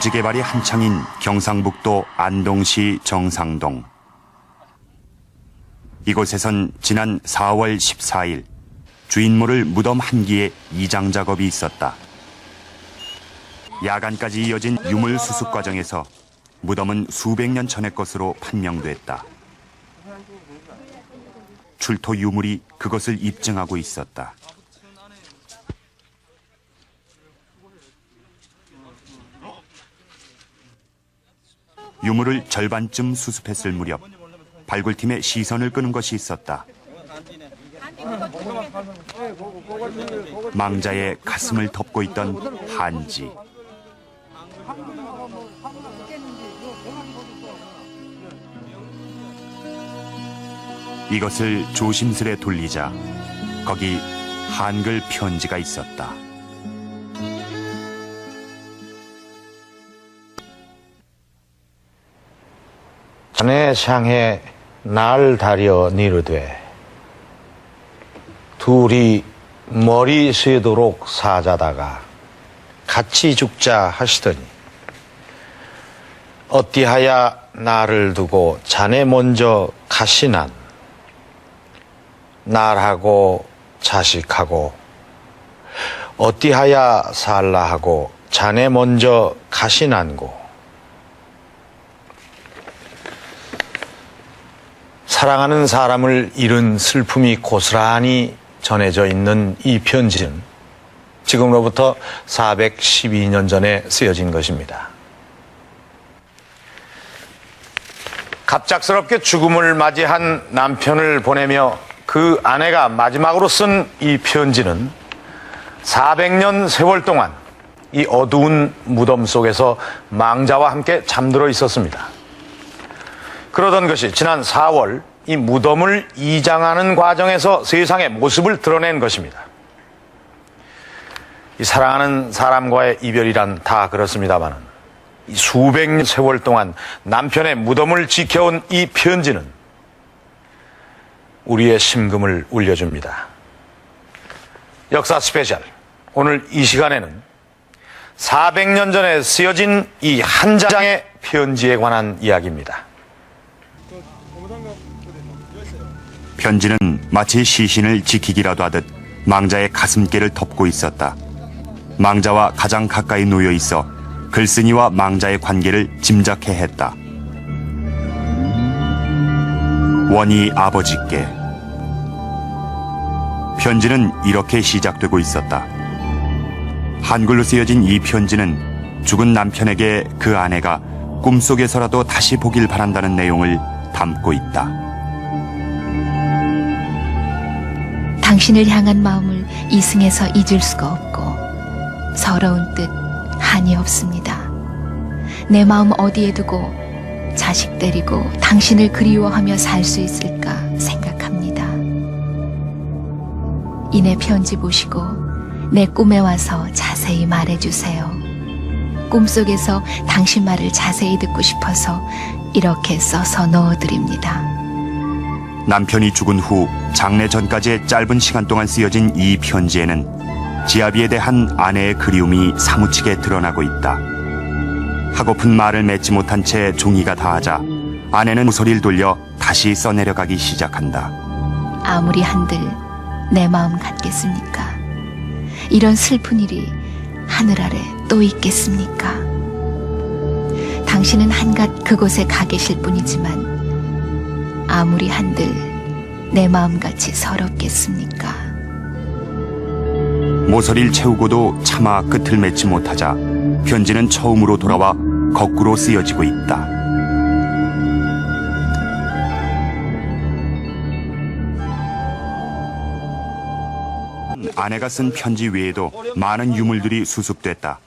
택지 개발이 한창인 경상북도 안동시 정상동. 이곳에선 지난 4월 14일 주인 모를 무덤 한기에 이장 작업이 있었다. 야간까지 이어진 유물 수습 과정에서 무덤은 수백 년 전의 것으로 판명됐다. 출토 유물이 그것을 입증하고 있었다. 유물을 절반쯤 수습했을 무렵 발굴팀의 시선을 끄는 것이 있었다. 망자의 가슴을 덮고 있던 한지. 이것을 조심스레 돌리자 거기 한글 편지가 있었다. 전에 향해 날 다려 니르되 둘이 머리 쇠도록 사자다가 같이 죽자 하시더니 어찌하야 나를 두고 자네 먼저 가시난? 날하고 자식하고 어찌하야 살라 하고 자네 먼저 가시난고 사랑하는 사람을 잃은 슬픔이 고스란히 전해져 있는 이 편지는 지금으로부터 412년 전에 쓰여진 것입니다. 갑작스럽게 죽음을 맞이한 남편을 보내며 그 아내가 마지막으로 쓴 이 편지는 400년 세월 동안 이 어두운 무덤 속에서 망자와 함께 잠들어 있었습니다. 그러던 것이 지난 4월 이 무덤을 이장하는 과정에서 세상의 모습을 드러낸 것입니다. 이 사랑하는 사람과의 이별이란 다 그렇습니다만 수백 년 세월 동안 남편의 무덤을 지켜온 이 편지는 우리의 심금을 울려줍니다. 역사 스페셜. 오늘 이 시간에는 400년 전에 쓰여진 이 한 장의 편지에 관한 이야기입니다. 편지는 마치 시신을 지키기라도 하듯 망자의 가슴께를 덮고 있었다. 망자와 가장 가까이 놓여 있어 글쓴이와 망자의 관계를 짐작해 했다. 원희 아버지께 편지는 이렇게 시작되고 있었다. 한글로 쓰여진 이 편지는 죽은 남편에게 그 아내가 꿈속에서라도 다시 보길 바란다는 내용을 담고 있다. 당신을 향한 마음을 이승에서 잊을 수가 없고 서러운 뜻 한이 없습니다. 내 마음 어디에 두고 자식 데리고 당신을 그리워하며 살 수 있을까 생각합니다. 이내 편지 보시고 내 꿈에 와서 자세히 말해주세요. 꿈속에서 당신 말을 자세히 듣고 싶어서 이렇게 써서 넣어드립니다. 남편이 죽은 후 장례 전까지의 짧은 시간 동안 쓰여진 이 편지에는 지아비에 대한 아내의 그리움이 사무치게 드러나고 있다. 하고픈 말을 맺지 못한 채 종이가 다하자 아내는 소리를 돌려 다시 써내려가기 시작한다. 아무리 한들 내 마음 같겠습니까? 이런 슬픈 일이 하늘 아래 또 있겠습니까? 당신은 한갓 그곳에 가 계실 뿐이지만 아무리 한들 내 마음같이 서럽겠습니까? 모서리를 채우고도 차마 끝을 맺지 못하자 편지는 처음으로 돌아와 거꾸로 쓰여지고 있다. 아내가 쓴 편지 외에도 많은 유물들이 수습됐다.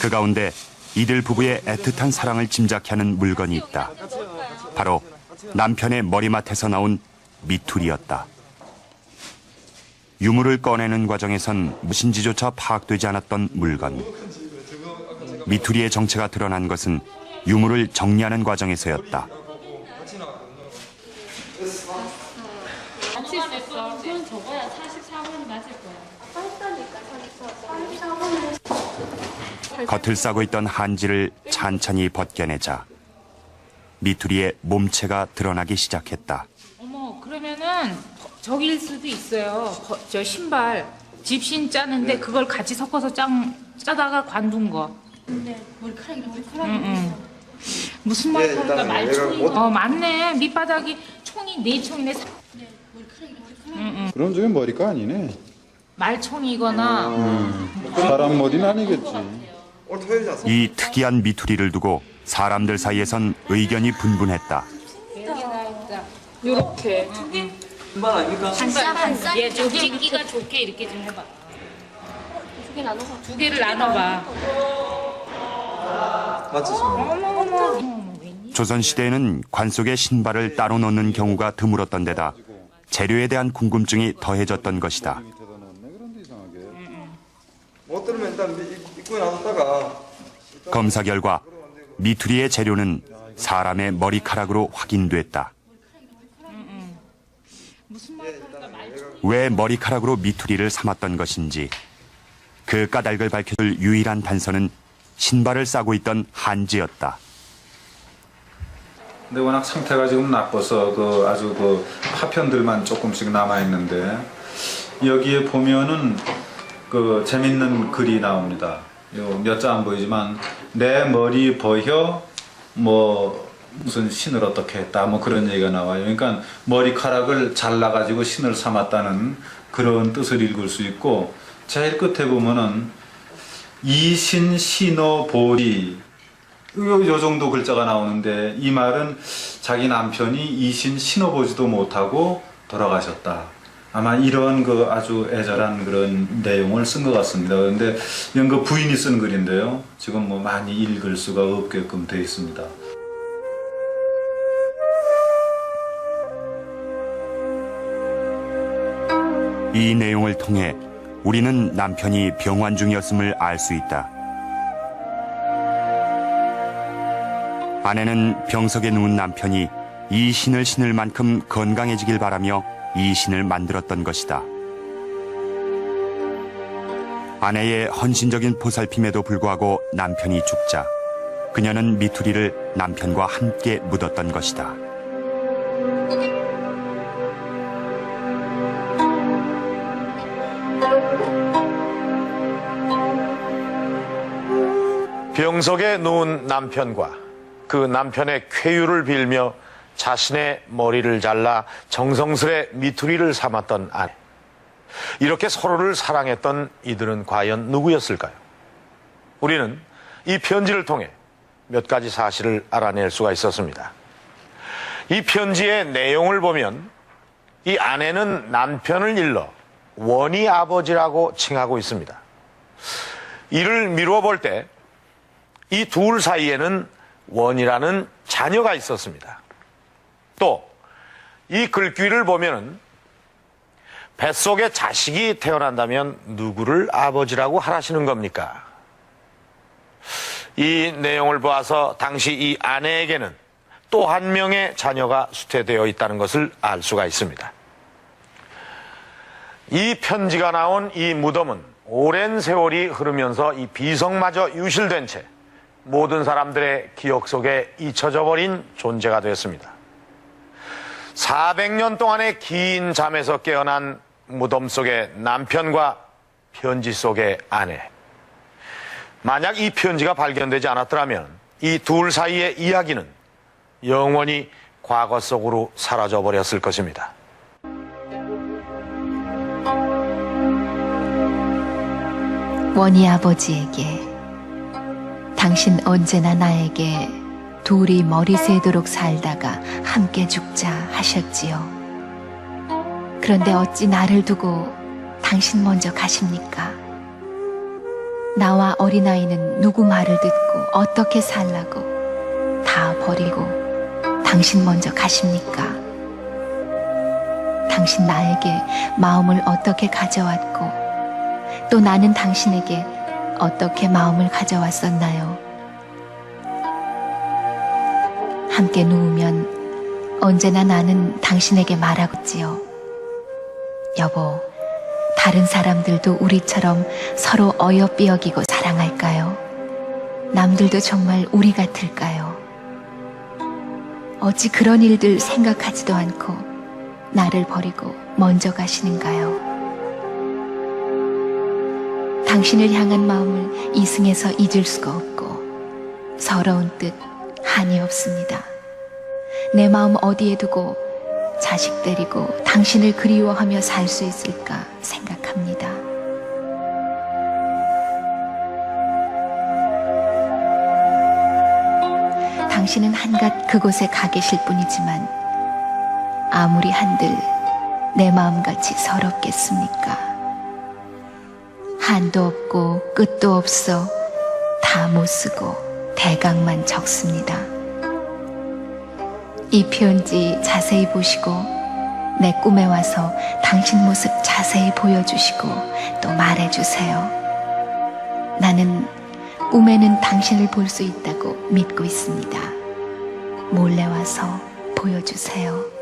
그 가운데 이들 부부의 애틋한 사랑을 짐작케 하는 물건이 있다. 바로 남편의 머리맡에서 나온 미투리였다. 유물을 꺼내는 과정에선 무신지조차 파악되지 않았던 물건. 미투리의 정체가 드러난 것은 유물을 정리하는 과정에서였다. 같이 있었어. 그건 적어야 44번이 맞을 거야. 했다니까 44번. 겉을 싸고 있던 한지를 찬찬히 벗겨내자 미투리의 몸체가 드러나기 시작했다. 어머 그러면은 저길 수도 있어요. 거- 저 신발 집신 짜는데 그걸 같이 섞어서 짱 짜다가 관둔 거. 근데 머리카락이 머리카락이 응, 무슨 말이야? 말총이. 어 맞네. 밑바닥이 총이 네 총이네. 사- 그런 쪽에 머리가 아니네. 말총이거나 사람 머리는 아니겠지. 이 특이한 미투리를 두고 사람들 사이에선 의견이 분분했다. 요렇게. 반짝 반짝 얘좀 찍기가 좋게 이렇게 좀 해봐. 두 개 나눠서 두 개를 나눠봐. 조선시대에는 관 속에 신발을 따로 넣는 경우가 드물었던 데다 재료에 대한 궁금증이 더해졌던 것이다. 밑에다 넣었네. 그런데 이상하게. 못 들으면 일단 입- 입구에 놔뒀다가 검사 결과 미투리의 재료는 사람의 머리카락으로 확인됐다. 왜 머리카락으로 미투리를 삼았던 것인지 그 까닭을 밝혀줄 유일한 단서는 신발을 싸고 있던 한지였다. 근데 워낙 상태가 지금 나빠서 그 아주 그 파편들만 조금씩 남아 있는데 여기에 보면은 그 재밌는 글이 나옵니다. 몇장안 보이지만 내 머리 버혀 뭐 무슨 신을 어떻게 했다 뭐 그런 얘기가 나와요. 그러니까 머리카락을 잘라가지고 신을 삼았다는 그런 뜻을 읽을 수 있고 제일 끝에 보면은 이신 신호 보리 요, 요 정도 글자가 나오는데 이 말은 자기 남편이 이신 신어보지도 못하고 돌아가셨다. 아마 이런 그 아주 애절한 그런 내용을 쓴 것 같습니다. 그런데 이건 그 부인이 쓴 글인데요. 지금 뭐 많이 읽을 수가 없게끔 되어 있습니다. 이 내용을 통해 우리는 남편이 병환 중이었음을 알 수 있다. 아내는 병석에 누운 남편이 이 신을 신을 만큼 건강해지길 바라며 이 신을 만들었던 것이다. 아내의 헌신적인 보살핌에도 불구하고 남편이 죽자 그녀는 미투리를 남편과 함께 묻었던 것이다. 병석에 누운 남편과 그 남편의 쾌유를 빌며 자신의 머리를 잘라 정성스레 미투리를 삼았던 아내. 이렇게 서로를 사랑했던 이들은 과연 누구였을까요? 우리는 이 편지를 통해 몇 가지 사실을 알아낼 수가 있었습니다. 이 편지의 내용을 보면 이 아내는 남편을 일러 원희 아버지라고 칭하고 있습니다. 이를 미루어 볼 때 이 둘 사이에는 원이라는 자녀가 있었습니다. 또 이 글귀를 보면은 뱃속에 자식이 태어난다면 누구를 아버지라고 하라시는 겁니까? 이 내용을 보아서 당시 이 아내에게는 또 한 명의 자녀가 수태되어 있다는 것을 알 수가 있습니다. 이 편지가 나온 이 무덤은 오랜 세월이 흐르면서 이 비석마저 유실된 채 모든 사람들의 기억 속에 잊혀져 버린 존재가 되었습니다. 400년 동안의 긴 잠에서 깨어난 무덤 속의 남편과 편지 속의 아내. 만약 이 편지가 발견되지 않았더라면 이 둘 사이의 이야기는 영원히 과거 속으로 사라져 버렸을 것입니다. 원희 아버지에게 당신 언제나 나에게 둘이 머리 새도록 살다가 함께 죽자 하셨지요. 그런데 어찌 나를 두고 당신 먼저 가십니까? 나와 어린아이는 누구 말을 듣고 어떻게 살라고 다 버리고 당신 먼저 가십니까? 당신 나에게 마음을 어떻게 가져왔고 또 나는 당신에게 어떻게 마음을 가져왔었나요? 함께 누우면 언제나 나는 당신에게 말하겠지요. 여보, 다른 사람들도 우리처럼 서로 어여삐 여기고 사랑할까요? 남들도 정말 우리 같을까요? 어찌 그런 일들 생각하지도 않고 나를 버리고 먼저 가시는가요? 당신을 향한 마음을 이승에서 잊을 수가 없고 서러운 뜻 한이 없습니다. 내 마음 어디에 두고 자식 데리고 당신을 그리워하며 살 수 있을까 생각합니다. 당신은 한갓 그곳에 가 계실 뿐이지만 아무리 한들 내 마음같이 서럽겠습니까? 한도 없고 끝도 없어 다 못 쓰고 대강만 적습니다. 이 편지 자세히 보시고 내 꿈에 와서 당신 모습 자세히 보여주시고 또 말해주세요. 나는 꿈에는 당신을 볼 수 있다고 믿고 있습니다. 몰래 와서 보여주세요.